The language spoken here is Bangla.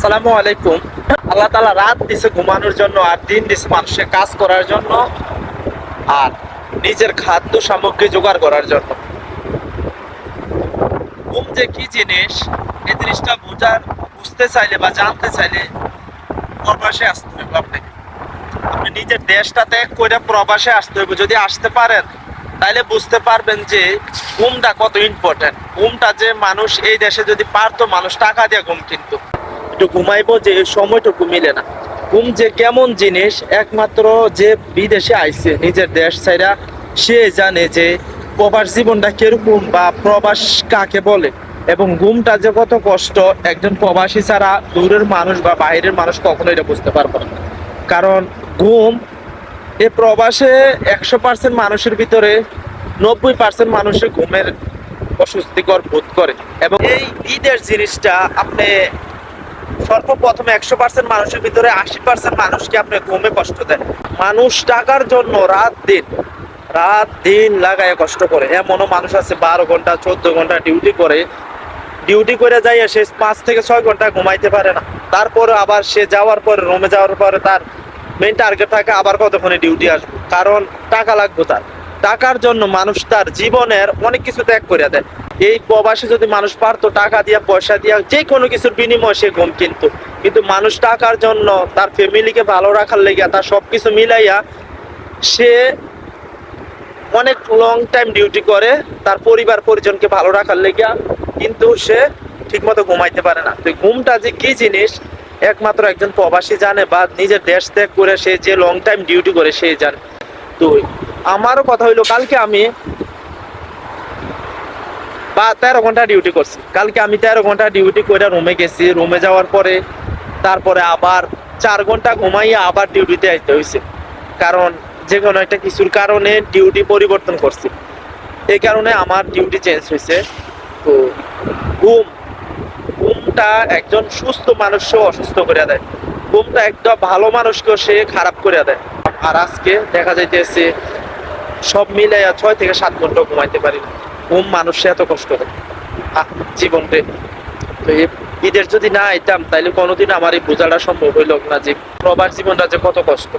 আসসালামু আলাইকুম। আল্লাহ তালা রাত দিছে ঘুমানোর জন্য আর দিন দিছে মানুষের কাজ করার জন্য আর নিজের খাদ্য সামগ্রী জোগাড় করার জন্য। ঘুম যে কি জিনিস এই জিনিসটা বোঝার, বুঝতে চাইলে বা জানতে চাইলে প্রবাসে আসতে হবে আপনাকে। আপনি নিজের দেশটা ত্যাগ করে প্রবাসে আসতে হবে যদি আসতে পারেন তাহলে বুঝতে পারবেন যে ঘুমটা কত ইম্পর্টেন্ট ঘুমটা যে মানুষ এই দেশে যদি পারতো, মানুষ টাকা দিয়ে ঘুম কিন্তু। একটু ঘুমাইবো যে এই সময়টুকু মিলে না। ঘুম যে কেমন জিনিস, একমাত্র যে বিদেশে আইছে, নিজের দেশ ছাইরা, সে জানে যে প্রবাস জীবনটা কীরকম বা প্রবাস কাকে বলে। এবং ঘুমটা যে কত কষ্ট, একজন প্রবাসী ছাড়া দূরের মানুষ বা বাইরের মানুষ কখনো এটা বুঝতে পারবে না। কারণ ঘুম এ প্রবাসে একশো পার্সেন্ট মানুষের ভিতরে নব্বই পার্সেন্ট মানুষের ঘুমের অস্বস্তিকর বোধ করে। এবং এই ঈদের জিনিসটা আপনি সর্বপ্রথম একশো পার্সেন্ট মানুষের ভিতরে আশি পার্সেন্ট মানুষকে আপনি ঘুমে কষ্ট দেন। মানুষ টাকার জন্য রাত দিন রাত দিন লাগায় কষ্ট করে। এমনও মানুষ আছে, বারো ঘণ্টা, চোদ্দ ঘণ্টা ডিউটি করে। ডিউটি করে যাইয়া সে পাঁচ থেকে ছয় ঘণ্টা ঘুমাইতে পারে না। তারপরে আবার সে যাওয়ার পরে রুমে যাওয়ার পরে তার মেইন টার্গেট থাকে আবার কতক্ষণে ডিউটি আসবে। কারণ টাকা লাগবে তার। টাকার জন্য মানুষ তার জীবনের অনেক কিছু ত্যাগ করে দেয়। এই প্রবাসে যদি মানুষ পারতো, টাকা দিয়া, পয়সা দিয়া যে কোনো কিছুর বিনিময়ে সে ঘুম কিন্তু। কিন্তু মানুষ টাকার জন্য তার ফ্যামিলিকে ভালো রাখার লেগে তার সবকিছু মিলাইয়া সে অনেক লং টাইম ডিউটি করে, তার পরিবার, পরিজনকে ভালো রাখার লেগে কিন্তু সে ঠিকমতো ঘুমাইতে পারে না। তো ঘুমটা যে কি জিনিস, একমাত্র একজন প্রবাসী জানে বা নিজের দেশ ত্যাগ করে সে যে লং টাইম ডিউটি করে সে জানে। তো আমারও কথা হইল, কালকে আমি বা তেরো ঘণ্টা ডিউটি করছি। কালকে আমি তেরো ঘণ্টা ডিউটি করে রুমে গেছি। রুমে যাওয়ার পরে, তারপরে আবার চার ঘণ্টা ঘুমাইয়া আবার ডিউটিতে আসতে হয়েছে কারণ যে কোনো একটা কিছুর কারণে ডিউটি পরিবর্তন করছি। এই কারণে আমার ডিউটি চেঞ্জ হয়েছে তো ঘুম, ঘুমটা একজন সুস্থ মানুষকেও অসুস্থ করে দেয়। ঘুমটা একটা ভালো মানুষকেও সে খারাপ করে দেয়। আর আজকে দেখা যাইতেছে, সব মিলাইয়া ছয় থেকে সাত ঘণ্টা ঘুমাইতে পারি না। ঘুম মানুষে এত কষ্ট হয়। আহ, তো ঈদের যদি না আইতাম তাইলে কোনোদিন আমার এই বোঝাটা সম্ভব হইল না যে প্রবাস জীবনটা যে কত কষ্ট।